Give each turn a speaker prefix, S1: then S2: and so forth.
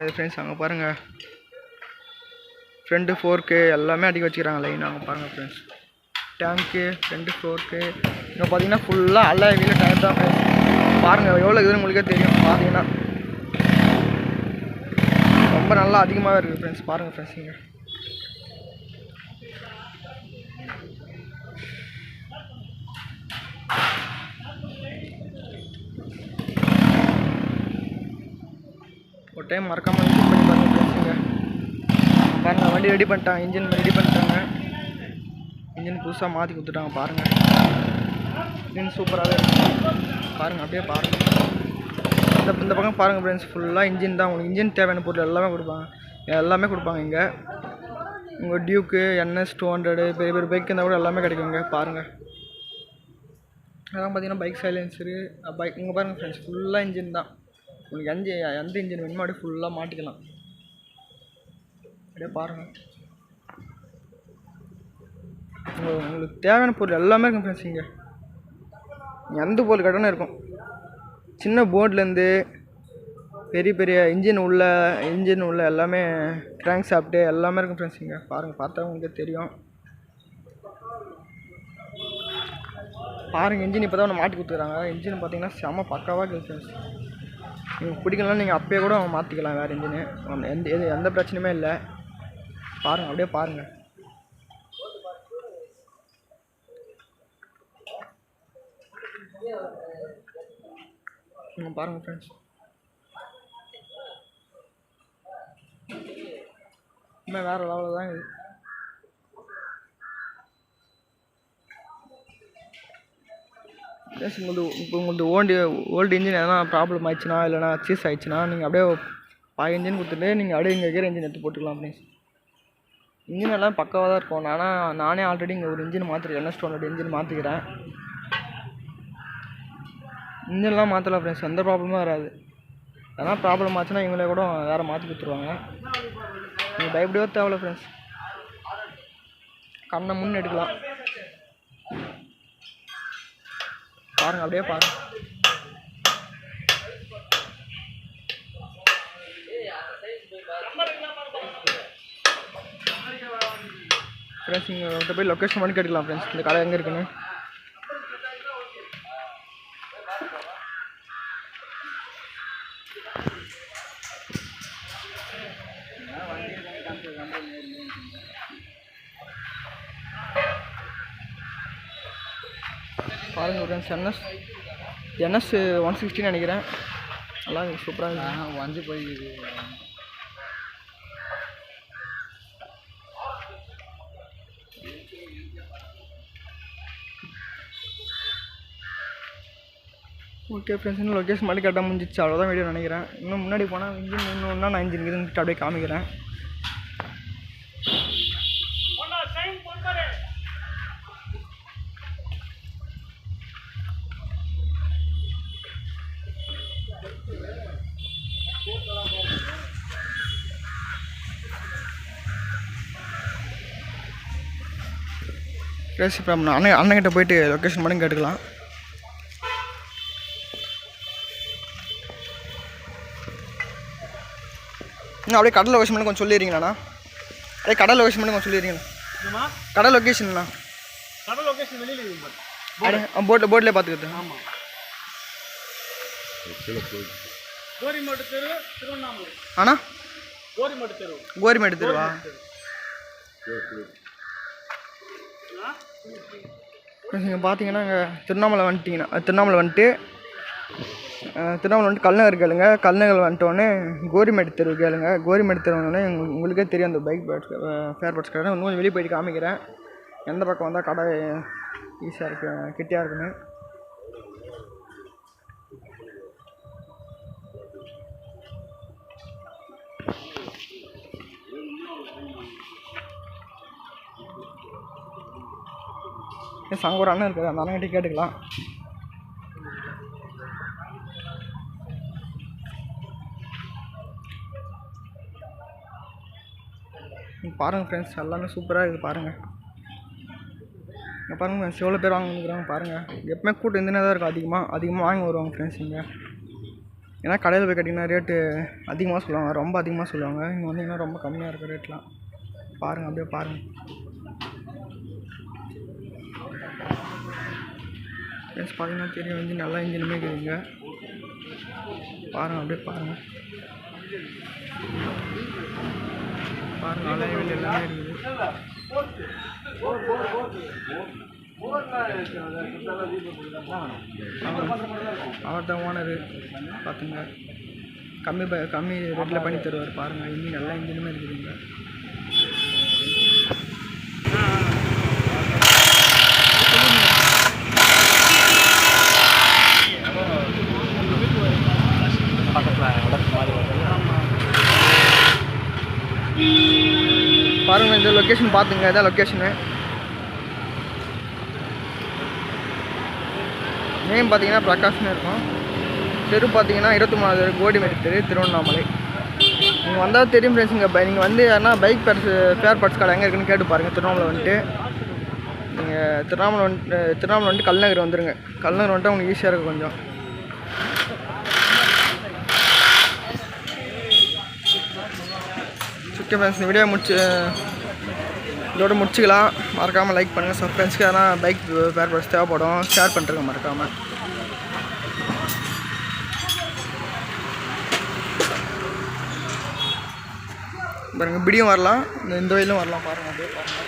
S1: Friends அங்கே பாருங்கள் friend ஃபோர்க்கு எல்லாமே அடிக்க வச்சுக்கிறாங்க லைன் அங்கே பாருங்கள் ஃப்ரெண்ட்ஸ் டேங்க்கு ஃப்ரெண்டு ஃபோர்க்கு இங்கே பார்த்தீங்கன்னா ஃபுல்லாக அல்ல வீட்டில் டேங்க் தான் ஃப்ரெண்ட்ஸ் பாருங்கள் எவ்வளோ இதுன்னு உங்களுக்கே தெரியும். பார்த்தீங்கன்னா ரொம்ப நல்லா அதிகமாகவே இருக்குது ஃப்ரெண்ட்ஸ் பாருங்கள் ஃப்ரெண்ட்ஸ் இங்கே. ஒரு டைம் மறக்காமல் விசிட் பண்ணி பாருங்கள் ஃப்ரெண்ட்ஸுங்க பாருங்கள் வண்டி ரெடி பண்ணிட்டாங்க இன்ஜின் ரெடி பண்ணிட்டாங்க. இன்ஜின் புதுசாக மாற்றி கொடுத்துட்டாங்க பாருங்கள் இன்ஜின் சூப்பராகவே இருக்கு. பாருங்கள் அப்படியே பாருங்கள் இந்த இந்த பக்கம் பாருங்கள் ஃப்ரெண்ட்ஸ் ஃபுல்லாக இன்ஜின் தான். உங்களுக்கு இன்ஜின் தேவையான பொருள் எல்லாமே கொடுப்பாங்க. எல்லாமே கொடுப்பாங்க இங்கே. உங்கள் டியூக்கு என்எஸ் டூ ஹண்ட்ரடு பெரிய பெரிய பைக் இருந்தால் கூட எல்லாமே கிடைக்குங்க பாருங்கள் அதெல்லாம் பார்த்தீங்கன்னா பைக் சைலன்சரு பைக் இங்கே பாருங்கள் ஃப்ரெண்ட்ஸ் ஃபுல்லாக இன்ஜின் தான். உனக்கு எந்த எந்த இன்ஜின் வேணுமோ அப்படியே ஃபுல்லாக மாட்டிக்கலாம். அப்படியே பாருங்கள் உங்களுக்கு உங்களுக்கு தேவையான பொருள் எல்லாமே இருக்கும் ஃப்ரெண்ட்ஸ் இங்கே. எந்த பொருள் கடனும் இருக்கும். சின்ன போர்ட்லேருந்து பெரிய பெரிய இன்ஜின் உள்ள இன்ஜின் உள்ள எல்லாமே கிராங்க் சாப்பிட்டு எல்லாமே இருக்கும் ஃப்ரெண்ட்ஸ் இங்கே. பாருங்கள் பார்த்தா உங்களுக்கு தெரியும். பாருங்கள் இன்ஜின் இப்போ தான் ஒன்று மாட்டி கொடுத்துருக்காங்க. இன்ஜின் பார்த்தீங்கன்னா செம பக்காவாக இருக்குது ஃப்ரெண்ட்ஸ் உங்களுக்கு பிடிக்கலனா நீங்கள் அப்பயே கூட மாற்றிக்கலாம் வேறு இன்ஜினு எந்த எது எந்த பிரச்சனையுமே இல்லை. பாருங்கள் அப்படியே பாருங்கள் பாருங்கள் ஃப்ரெண்ட்ஸ் இன்னும் வேறு லெவலில் தான் இது. ப்ளஸ் உங்களுக்கு இப்போ உங்களுக்கு ஓல்டு ஓல்டு இன்ஜின் எதனா ப்ராப்ளம் ஆயிடுச்சுன்னா இல்லைனா சீஸ் ஆயிடுச்சுன்னா நீங்கள் அப்படியே பாய் இன்ஜின் கொடுத்துட்டு நீங்கள் அப்படியே இங்கே இருக்கிற இன்ஜின் எடுத்து போட்டுக்கலாம் ஃப்ரெண்ட்ஸ் இன்ஜின் எல்லாம் பக்காவாக தான் இருக்கும். ஆனால் நானே ஆல்ரெடி இங்கே ஒரு இன்ஜின் மாற்றிருக்கேன் என்எஸ் டூ இன்ஜின் மாற்றிக்கிறேன் இன்ஜின்லாம் மாற்றலாம் ஃப்ரெண்ட்ஸ் எந்த ப்ராப்ளமும் வராது. எதனா ப்ராப்ளம் ஆச்சுன்னா இவங்களே கூட வேறு மாற்றி கொடுத்துருவாங்க. நீங்கள் பயப்படவே தேவையில்ல ஃப்ரெண்ட்ஸ் கண்ணை முன் எடுக்கலாம். பாருங்க அப்படியே பாருங்க. ஃப்ரெண்ட்ஸ் நீங்கள் அவர்கிட்ட போய் லொக்கேஷன் பண்ணி கேட்டுக்கலாம் ஃப்ரெண்ட்ஸ் இந்த கடை எங்கே இருக்குன்னு. பாருங்க ஃப்ரெண்ட்ஸ் என்எஸ் என்எஸ் ஒன் சிக்ஸ்டின்னு நினைக்கிறேன். நல்லா சூப்பராக இருக்கு.
S2: வந்து போய்
S1: ஓகே ஃப்ரெண்ட்ஸ் இன்னும் லொக்கேஷன் மட்டும் கரெக்டாக முடிஞ்சிச்சு அவ்வளோதான் வீடியோ நினைக்கிறேன். இன்னும் முன்னாடி போனால் இன்ஜின் இன்னொன்னா நான் இன்ஜின் இதுன்னு அப்படியே காமிக்கிறேன். ஃப்ரெண்ட்ஸ் இப்போ நம்ம அண்ணன் அண்ணன்கிட்ட போயிட்டு லொக்கேஷன் மட்டும் கேட்டுக்கலாம். இன்னும் அப்படியே கடல் லொகேஷன் மட்டும் கொஞ்சம் சொல்லிடுறீங்களாண்ணா அப்படியே கடல் லொகேஷன் மட்டும் கொஞ்சம் சொல்லிடுறீங்களா? கடல் லொக்கேஷன்ண்ணா
S2: கடல் லொகேஷன் வெளியில்
S1: போட்டில் போட்லேயே பார்த்துக்கிட்டு
S2: ஆமாம் கோரிமேட்டு தெரு திருவண்ணாமலை.
S1: அண்ணா.
S2: கோரிமேட்டு தெரு.
S1: கோரிமேடு தெருவா? நீங்கள் பார்த்தீங்கன்னா இங்கே திருவண்ணாமலை வந்துட்டிங்கன்னா திருவண்ணாமலை வந்துட்டு திருவண்ணாமலை வந்துட்டு கல்நகர் கேளுங்க. கல்நகர் வந்துட்டோன்னே கோரிமேடு தெரு கேளுங்க. கோரிமேடு தெரு வந்தோடனே உங்களுக்கே தெரியும் அந்த பைக் பேட்ஸ் ஃபேர் பேட்ஸ் கடை இன்னும் கொஞ்சம் வெளியே போயிட்டு காமிக்கிறேன். எந்த பக்கம் வந்தால் கடை ஈஸியாக இருக்கு கிட்டியாக இருக்குன்னு. எஸ் அங்கே ஒரு அண்ணன் இருக்காது அந்த அண்ணன் கேட்டுக்கலாம். பாருங்கள் ஃப்ரெண்ட்ஸ் எல்லாமே சூப்பராக இருக்குது பாருங்கள் இங்கே பாருங்கள் ஃப்ரெண்ட்ஸ் எவ்வளோ பேர் வாங்கிக்கிறாங்க பாருங்கள் எப்பவுமே கூட்டம் இருந்துனே தான் இருக்கும் அதிகமாக அதிகமாக வாங்கி வருவாங்க ஃப்ரெண்ட்ஸ் இங்கே. ஏன்னா கடையில் போய் கேட்டிங்கன்னா ரேட்டு அதிகமாக சொல்லுவாங்க ரொம்ப அதிகமாக சொல்லுவாங்க. இங்கே வந்தீங்கன்னா ரொம்ப கம்மியாக இருக்கும் ரேட்லாம் பாருங்கள் அப்படியே பாருங்கள் ஃப்ரெண்ட்ஸ் பார்த்தீங்கன்னா தெரியும். வந்து நல்லா இன்ஜினுமே இருக்குதுங்க. பாருங்கள் அப்படியே பாருங்கள் பாருங்கள் அலைவில் எல்லாமே இருக்குது. அவர் தான் ஓனரு. பார்த்துங்க கம்மி ப கம்மி ரேட்டில் பண்ணி தருவார். பாருங்கள் இன்ஜின் நல்லா இன்ஜினுமே இருக்குதுங்க பாருங்கள் இந்த லொக்கேஷன் பார்த்துங்க இதான் லொக்கேஷனு நேம் பார்த்தீங்கன்னா பிரகாஷ்னு இருக்கும். தெரு பார்த்தீங்கன்னா இருபத்தி மூணாவது தெரு கோடிமேடு தெரு திருவண்ணாமலை. நீங்கள் வந்தால் தெரியும் ஃப்ரெண்ட்ஸுங்க பை நீங்கள் வந்து யாருன்னா பைக் பேர்ஸ் ஃபேர் பார்ட்ஸ் கடை எங்கே இருக்குன்னு கேட்டு பாருங்கள் திருவண்ணாமலை வந்துட்டு. நீங்கள் திருவண்ணாமலை வந்துட்டு திருவண்ணாமலை வந்துட்டு கல்நகர் வந்துடுங்க கல்நகர் வந்துட்டு உங்களுக்கு ஈஸியாக இருக்கும் கொஞ்சம். ஓகே ஃப்ரெண்ட்ஸ் இந்த வீடியோ முடிச்சு இதோட முடிச்சுக்கலாம். மறக்காமல் லைக் பண்ணுங்கள் ஸோ ஃப்ரெண்ட்ஸ்க்கு பைக் பேர் பர்ஸ் தேவைப்படும் ஷேர் பண்ணுறேங்க மறக்காமல் பாருங்கள் பிடியும் வரலாம். இந்த இந்த வயலும் வரலாம். பாருங்கள் அப்படியே பாருங்கள்